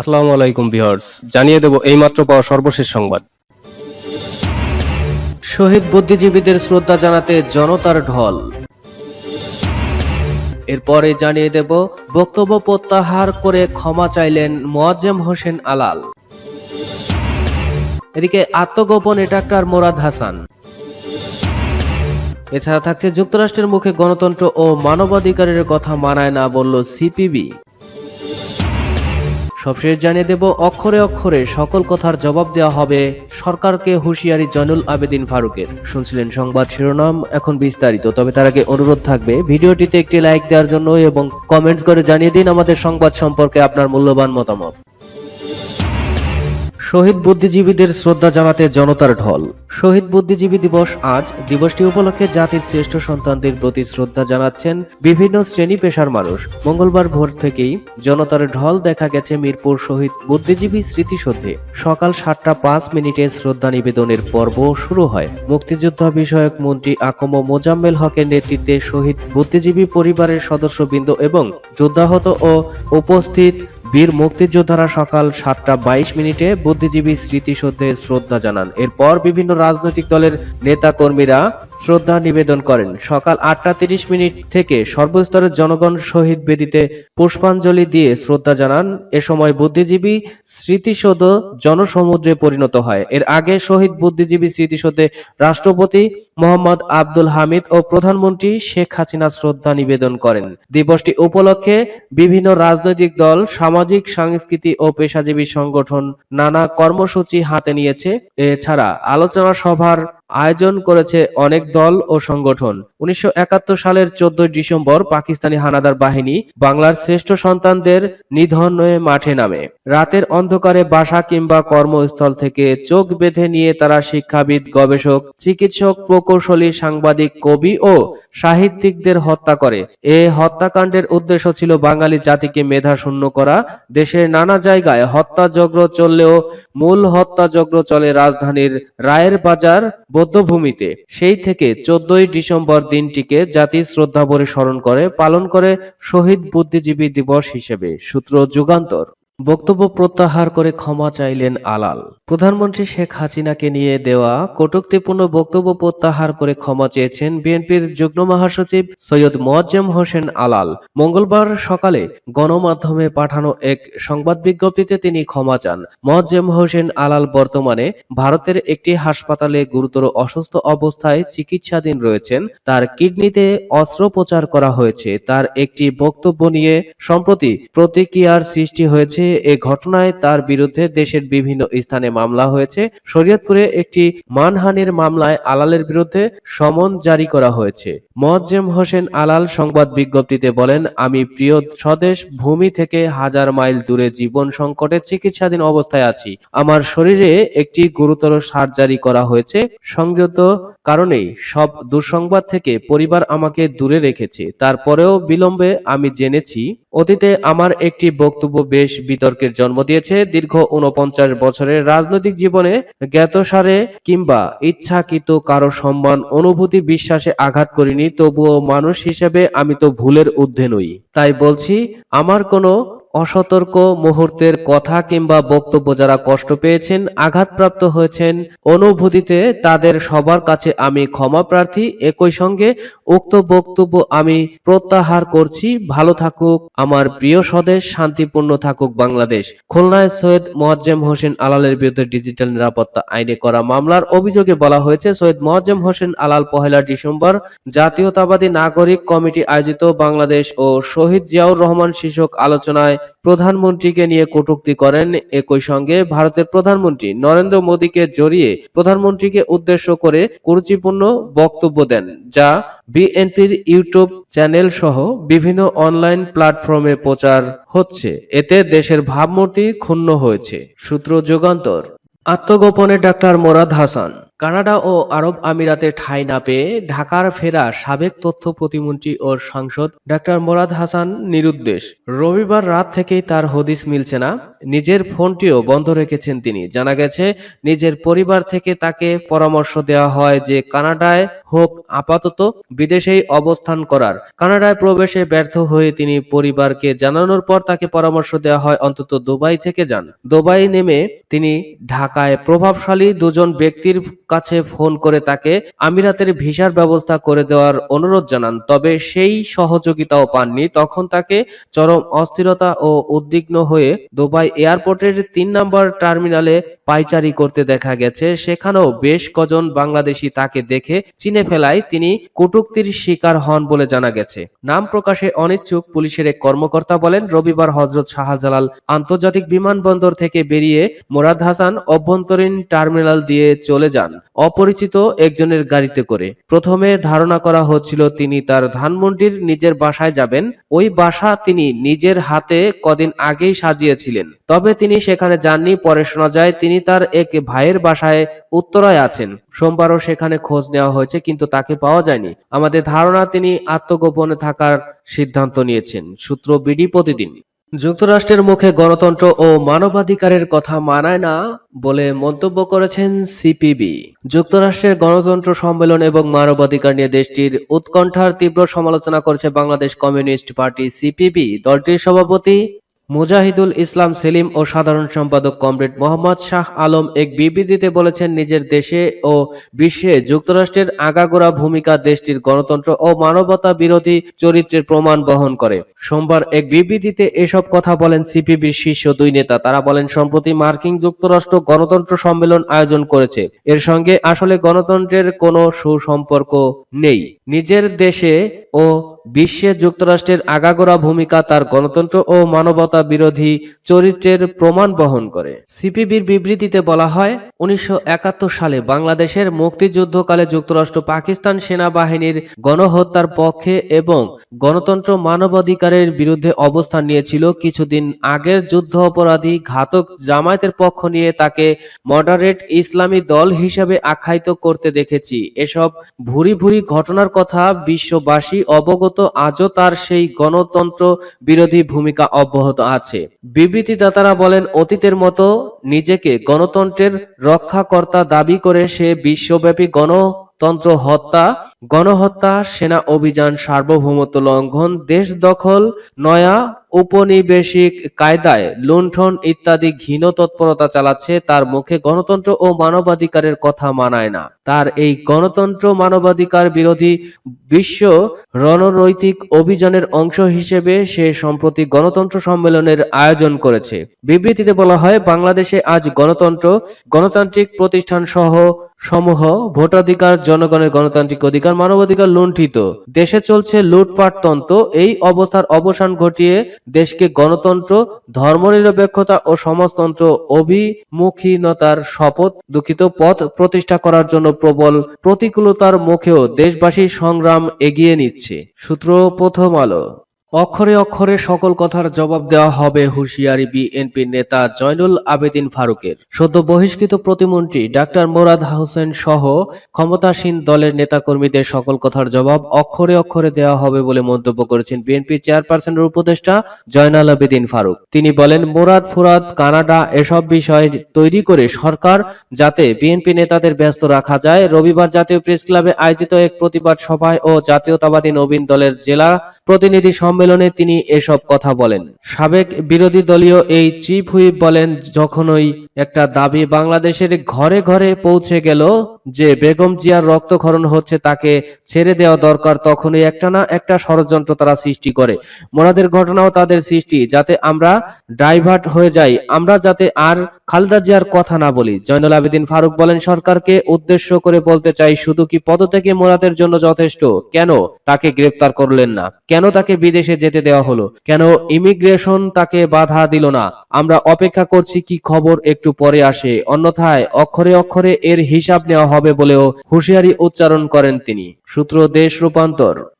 আসসালামু আলাইকুম ভিউয়ার্স, জানিয়ে দেব এইমাত্র পাওয়া সর্বশেষ সংবাদ। শহীদ বুদ্ধিজীবীদের শ্রদ্ধা জানাতে জনতার ঢল। এরপরে জানিয়ে দেব বক্তব্য প্রত্যাহার করে ক্ষমা চাইলেন মোয়াজ্জেম হোসেন আলাল। এদিকে আত্মগোপনে ডাক্তার মোরাদ হাসান। এছাড়া থাকছে যুক্তরাষ্ট্রের মুখে গণতন্ত্র ও মানবাধিকারের কথা মানায় না বলল সিপিবি। সবশেষ জানিয়ে দেব, অক্ষরে অক্ষরে সকল কথার জবাব দেওয়া হবে সরকারকে হুঁশিয়ারি জয়নুল আবেদিন ফারুকের। শুনছিলেন সংবাদ শিরোনাম, এখন বিস্তারিত। তবে তার আগে অনুরোধ থাকবে, ভিডিওটিতে একটি লাইক দেওয়ার জন্য এবং কমেন্টস করে জানিয়ে দিন আমাদের সংবাদ সম্পর্কে আপনার মূল্যবান মতামত। শহীদ বুদ্ধিজীবীদের শ্রদ্ধা জানাতে জনতার ঢল। শহীদ বুদ্ধিজীবী দিবস আজ দিবসটি উপলক্ষে জাতির শ্রেষ্ঠ সন্তানদের প্রতি শ্রদ্ধা জানাচ্ছেন বিভিন্ন শ্রেণি পেশার মানুষ। মঙ্গলবার ভোর থেকেই জনতার ঢল দেখা গেছে মিরপুর শহীদ বুদ্ধিজীবী স্মৃতিসৌধে। সকাল সাতটা পাঁচ মিনিটে শ্রদ্ধা নিবেদনের পর্ব শুরু হয়। মুক্তিযুদ্ধ বিষয়ক মন্ত্রী আকম মোজাম্মেল হকের নেতৃত্বে শহীদ বুদ্ধিজীবী পরিবারের সদস্যবৃন্দ এবং যোদ্ধাহত ও উপস্থিত বীর মুক্তিযোদ্ধারা সকাল সাতটা বাইশ মিনিটে বুদ্ধিজীবী স্মৃতিসৌধে শ্রদ্ধা জানান। এরপর বিভিন্ন রাজনৈতিক দলের নেতা কর্মীরা শ্রদ্ধা নিবেদন করেন। সকাল আটটা তিরিশ মিনিট থেকে সর্বস্তরের জনগণ শহীদ বেদিতে পুষ্পাঞ্জলি দিয়ে শ্রদ্ধা জানান। এ সময় বুদ্ধিজীবী স্মৃতিসৌধ জনসমুদ্রে পরিণত হয়। এর আগে শহীদ বুদ্ধিজীবী স্মৃতিসৌধে রাষ্ট্রপতি মোহাম্মদ আব্দুল হামিদ ও প্রধানমন্ত্রী শেখ হাসিনা শ্রদ্ধা নিবেদন করেন। দিবসটি উপলক্ষে বিভিন্ন রাজনৈতিক দল, সামাজিক, সাংস্কৃতিক ও পেশাজীবী সংগঠন নানা কর্মসূচি হাতে নিয়েছে। এছাড়া আলোচনা সভার আয়োজন করেছে অনেক দল ও সংগঠন। উনিশশো একাত্তর সালের চোদ্দই ডিসেম্বর পাকিস্তানি হানাদার বাহিনী বাংলার শ্রেষ্ঠ সন্তানদের নিধন হয়ে মাঠে নামে। রাতের অন্ধকারে বাসা কিংবা কর্মস্থল থেকে চোখ বেঁধে নিয়ে তারা শিক্ষাবিদ, গবেষক, চিকিৎসক, প্রকৌশলী, সাংবাদিক, কবি ও সাহিত্যিকদের হত্যা করে। এ হত্যাকাণ্ডের উদ্দেশ্য ছিল বাঙালি জাতিকে মেধা শূন্য করা। দেশের নানা জায়গায় হত্যাযজ্ঞ চললেও মূল হত্যাযজ্ঞ চলে রাজধানীর রায়ের বাজার বৌদ্ধভূমিতে। সেই থেকে চোদ্দই ডিসেম্বর দিনটিকে জাতি শ্রদ্ধাভরে স্মরণ করে, পালন করে শহীদ বুদ্ধিজীবী দিবস হিসেবে সূত্র যুগান্তর। বক্তব্য প্রত্যাহার করে ক্ষমা চাইলেন আলাল। প্রধানমন্ত্রী শেখ হাসিনাকে নিয়ে দেওয়া কটুক্তিপূর্ণ বক্তব্য প্রত্যাহার করে ক্ষমা চেয়েছেন বিএনপির যুগ্ম মহাসচিব সৈয়দ মোয়াজ্জেম হোসেন আলাল। মঙ্গলবার সকালে গণমাধ্যমে পাঠানো এক সংবাদ বিজ্ঞপ্তিতে তিনি ক্ষমা চান। মোয়াজ্জেম হোসেন আলাল বর্তমানে ভারতের একটি হাসপাতালে গুরুতর অসুস্থ অবস্থায় চিকিৎসাধীন রয়েছেন। তার কিডনিতে অস্ত্রোপচার করা হয়েছে। তার একটি বক্তব্য নিয়ে সম্প্রতি প্রতিক্রিয়ার সৃষ্টি হয়েছে এ ঘটনায় তার বিরুদ্ধে দেশের বিভিন্ন স্থানে মামলা হয়েছে। শরীয়তপুরে একটি মানহানির মামলায় আলালের বিরুদ্ধে সমন জারি করা হয়েছে। মোয়াজ্জেম হোসেন আলাল সংবাদ বিজ্ঞপ্তিতে বলেন, আমি প্রিয় স্বদেশ, ভূমি থেকে হাজার মাইল দূরে জীবন সংকটে চিকিৎসাধীন অবস্থায় আছি। আমার শরীরে একটি গুরুতর সার্জারি করা হয়েছে। সংযত কারণেই সব দুঃসংবাদ থেকে পরিবার আমাকে দূরে রেখেছে। তারপরেও বিলম্বে আমি জেনেছি, অতীতে আমার একটি বক্তব্য বেশ বিতর্কের জন্ম দিয়েছে। দীর্ঘ উনপঞ্চাশ বছরের রাজনৈতিক জীবনে জ্ঞাতসারে কিংবা ইচ্ছাকৃত কারও সম্মান, অনুভূতি বিশ্বাসে আঘাত করিনি, তবুও মানুষ হিসেবে আমি তো ভুলের ঊর্ধ্বে নই। তাই বলছি, আমার কোনো অসতর্ক মুহূর্তের কথা কিংবা বক্তব্য যারা কষ্ট পেয়েছেন, আঘাতপ্রাপ্ত হয়েছেন, অনুভূতিতে তাদের সবার কাছে আমি ক্ষমা প্রার্থী। একই সঙ্গে উক্ত বক্তব্য আমি প্রত্যাহার করছি। ভালো থাকুক আমার প্রিয় স্বদেশ, শান্তিপূর্ণ থাকুক বাংলাদেশ। খুলনায় সৈয়দ মোয়াজ্জেম হোসেন আলালের বিরুদ্ধে ডিজিটাল নিরাপত্তা আইনে করা মামলার অভিযোগে বলা হয়েছে, সৈয়দ মোয়াজ্জেম হোসেন আলাল পহেলা ডিসেম্বর জাতীয়তাবাদী নাগরিক কমিটি আয়োজিত বাংলাদেশ ও শহীদ জিয়াউর রহমান শীর্ষক আলোচনায় প্রধানমন্ত্রীকে নিয়ে কটূক্তি করেন একই সঙ্গে ভারতের প্রধানমন্ত্রী নরেন্দ্র মোদীকে জড়িয়ে প্রধানমন্ত্রীকে উদ্দেশ্য করে কুরুচিপূর্ণ বক্তব্য দেন, যা বিএনপির ইউটিউব চ্যানেল সহ বিভিন্ন অনলাইন প্ল্যাটফর্মে প্রচার হচ্ছে। এতে দেশের ভাবমূর্তি ক্ষুণ্ণ হয়েছে। সূত্র যুগান্তর। আত্মগোপনে ডাক্তার মোরাদ হাসান। কানাডা ও আরব আমিরাতে ঠাঁই না পেয়ে ঢাকার ফেরা সাবেক তথ্য প্রতিমন্ত্রী ও সাংসদ ডাক্তার মোরাদ হাসান নিরুদ্দেশ। রবিবার রাত থেকেই তার হদিস মিলছে না। নিজের ফোনটিও বন্ধ রেখেছেন তিনি। জানা গেছে, নিজের পরিবার থেকে তাকে পরামর্শ দেওয়া হয় যে কানাডায় হোক, আপাতত বিদেশেই অবস্থান করার। কানাডায় প্রবেশে ব্যর্থ হয়ে তিনি পরিবারকে জানানোর পর তাকে পরামর্শ দেওয়া হয়, অন্তত দুবাই থেকে যান। দুবাই নেমে তিনি ঢাকায় প্রভাবশালী দুজন ব্যক্তির কাছে ফোন করে তাকে আমিরাতের ভিসার ব্যবস্থা করে দেওয়ার অনুরোধ জানান। তবে সেই সহযোগিতাও পাননি। তখন তাকে চরম অস্থিরতা ও উদ্বিগ্ন হয়ে দুবাই এয়ারপোর্টের তিন নম্বর টার্মিনালে পাইচারি করতে দেখা গেছে। সেখানেও বেশ কজন বাংলাদেশি তাকে দেখে চিনে ফেলায় তিনি কটূক্তির শিকার হন বলে জানা গেছে। নাম প্রকাশে অনিচ্ছুক পুলিশের এক কর্মকর্তা বলেন, রবিবার হজরত শাহজালাল আন্তর্জাতিক বিমানবন্দর থেকে বেরিয়ে মোরাদ হাসান অভ্যন্তরীণ টার্মিনাল দিয়ে চলে যান, অপরিচিত একজনের গাড়িতে করে। প্রথমে ধারণা করা হচ্ছিল তিনি তার ধানমন্ডির নিজের বাসায় যাবেন। ওই বাসা তিনি নিজের হাতে কদিন আগেই সাজিয়েছিলেন। তবে তিনি সেখানে যাননি, পরে শোনা যায় তিনি তার এক ভাইয়ের বাসায় উত্তরায় আছেন। সোমবারও সেখানে খোঁজ নেওয়া হয়েছে, কিন্তু তাকে পাওয়া যায়নি। আমাদের ধারণা, তিনি আত্মগোপনে থাকার সিদ্ধান্ত নিয়েছেন, সূত্র বিডি প্রতিদিন। যুক্তরাষ্ট্রের মুখে গণতন্ত্র ও মানবাধিকারের কথা মানায় না বলে মন্তব্য করেছেন সিপিবি। যুক্তরাষ্ট্রের গণতন্ত্র সম্মেলন এবং মানবাধিকার নিয়ে দেশটির উৎকণ্ঠার তীব্র সমালোচনা করেছে বাংলাদেশ কমিউনিস্ট পার্টি সিপিবি। দলটির সভাপতি মুজাহিদুল ইসলাম সেলিম ও সাধারণ সম্পাদক কমরেড মোহাম্মদ শাহ আলম এক বিবৃতিতে বলেছেন, নিজের দেশে ও বিশ্বে যুক্তরাষ্ট্রের আগাগোড়া ভূমিকা দেশটির গণতন্ত্র ও মানবতা বিরোধী চরিত্রের প্রমাণ বহন করে। সোমবার এক বিবৃতিতে এসব কথা বলেন সিপিবির শীর্ষ দুই নেতা। তারা বলেন, সম্প্রতি মার্কিন যুক্তরাষ্ট্র গণতন্ত্র সম্মেলন আয়োজন করেছে। এর সঙ্গে আসলে গণতন্ত্রের কোনো সুসম্পর্ক নেই। নিজের দেশে ও বিশ্বে যুক্তরাষ্ট্রের আগাগোড়া ভূমিকা, তার গণতন্ত্র ও মানবতা বিরোধী চরিত্রের প্রমাণ বহন করে। সিপিবির বিবৃতিতে বলা হয়, উনিশশো সালে বাংলাদেশের মুক্তিযুদ্ধকালে যুক্তরাষ্ট্র পাকিস্তান সেনাবাহিনীর গণহত্যার পক্ষে এবং গণতন্ত্র মানবাধিকারের বিরুদ্ধে অবস্থান নিয়েছিল কিছুদিন আগের যুদ্ধ অপরাধী ঘাতক জামায়াতের পক্ষ নিয়ে তাকে মডারেট ইসলামী দল হিসেবে আখ্যায়িত করতে দেখেছি। এসব ভুরি ভুরি ঘটনার কথা বিশ্ববাসী অবগত আজও তার সেই গণতন্ত্র বিরোধী ভূমিকা অব্যাহত আছে। বিবৃতিদাতারা বলেন, অতীতের মতো নিজেকে গণতন্ত্রের রক্ষাকর্তা দাবি করে সে বিশ্বব্যাপী গণ তন্ত্র হত্যা, গণহত্যা, সেনা অভিযান সার্বভৌমত্ব লঙ্ঘন, দেশ দখল, নয়া উপনিবেশিক কায়দায় লুণ্ঠন ইত্যাদি ঘৃণ তৎপরতা চালাচ্ছে, তার মুখে গণতন্ত্র ও মানবাধিকারের কথা মানায় না। তার এই গণতন্ত্র মানবাধিকার বিরোধী বিশ্ব রণনৈতিক অভিযানের অংশ হিসেবে সে সম্প্রতি গণতন্ত্র সম্মেলনের আয়োজন করেছে। বিবৃতিতে বলা হয়, বাংলাদেশে আজ গণতন্ত্র, গণতান্ত্রিক প্রতিষ্ঠান সহ সমূহ ভোটাধিকার, জনগণের গণতান্ত্রিক অধিকার, মানবাধিকার লুণ্ঠিত। দেশে চলছে লুটপাট তন্ত্র এই অবস্থার অবসান ঘটিয়ে দেশকে গণতন্ত্র, ধর্মনিরপেক্ষতা ও সমাজতন্ত্র অভিমুখীনতার শপথ, দুঃখিত পথ প্রতিষ্ঠা করার জন্য প্রবল প্রতিকূলতার মুখেও দেশবাসী সংগ্রাম এগিয়ে নিচ্ছে। সূত্র প্রথম আলো। অক্ষরে অক্ষরে সকল কথার জবাব দেওয়া হবে হুঁশিয়ারি বিএনপি নেতা জয়নুল আবেদিন ফারুকের। সদ্য বহিষ্কৃত প্রতিমন্ত্রী ডাক্তার মোরাদ হোসেন সহ ক্ষমতাসীন দলের নেতাকর্মীদের সকল কথার জবাব অক্ষরে অক্ষরে দেওয়া হবে বলে মন্তব্য করেছেন বিএনপি চেয়ারপারসনের উপদেষ্টা জয়নাল আবেদিন ফারুক। তিনি বলেন, মোরাদ, ফুরাদ, কানাডা এসব বিষয় তৈরি করে সরকার যাতে বিএনপি নেতাদের ব্যস্ত রাখা যায়। রবিবার জাতীয় প্রেস ক্লাবে আয়োজিত এক প্রতিবাদ সভায় ও জাতীয়তাবাদী নবীন দলের জেলা প্রতিনিধি সম্মেলনে তিনি এসব কথা বলেন। সাবেক বিরোধী দলীয় এই চিফ হুইপ বলেন, যখনই একটা দাবি বাংলাদেশের ঘরে ঘরে পৌঁছে গেল যে বেগম জিয়ার রক্তক্ষরণ হচ্ছে তাকে ছেড়ে দেওয়া দরকার, তখনই একটা না একটা ষড়যন্ত্র তারা সৃষ্টি করে। মোরাদের ঘটনাও তাদের সৃষ্টি, যাতে আমরা ডাইভার্ট হয়ে যাই। আমরা যাতে আর খালেদা জিয়ার কথা না বলি। জয়নুল আবেদিন ফারুক বলেন, সরকারকে উদ্দেশ্য করে বলতে চাই, শুধু কি পদত্যাগে মোরাদের জন্য যথেষ্ট? কেন তাকে গ্রেফতার করলেন না? কেন তাকে বিদেশে যেতে দেওয়া হলো? কেন ইমিগ্রেশন তাকে বাধা দিল না? আমরা অপেক্ষা করছি কি খবর একটু পরে আসে। অন্যথায় অক্ষরে অক্ষরে এর হিসাব নেওয়া হবে বলেও হুঁশিয়ারি উচ্চারণ করেন তিনি। সূত্র দেশ রূপান্তর।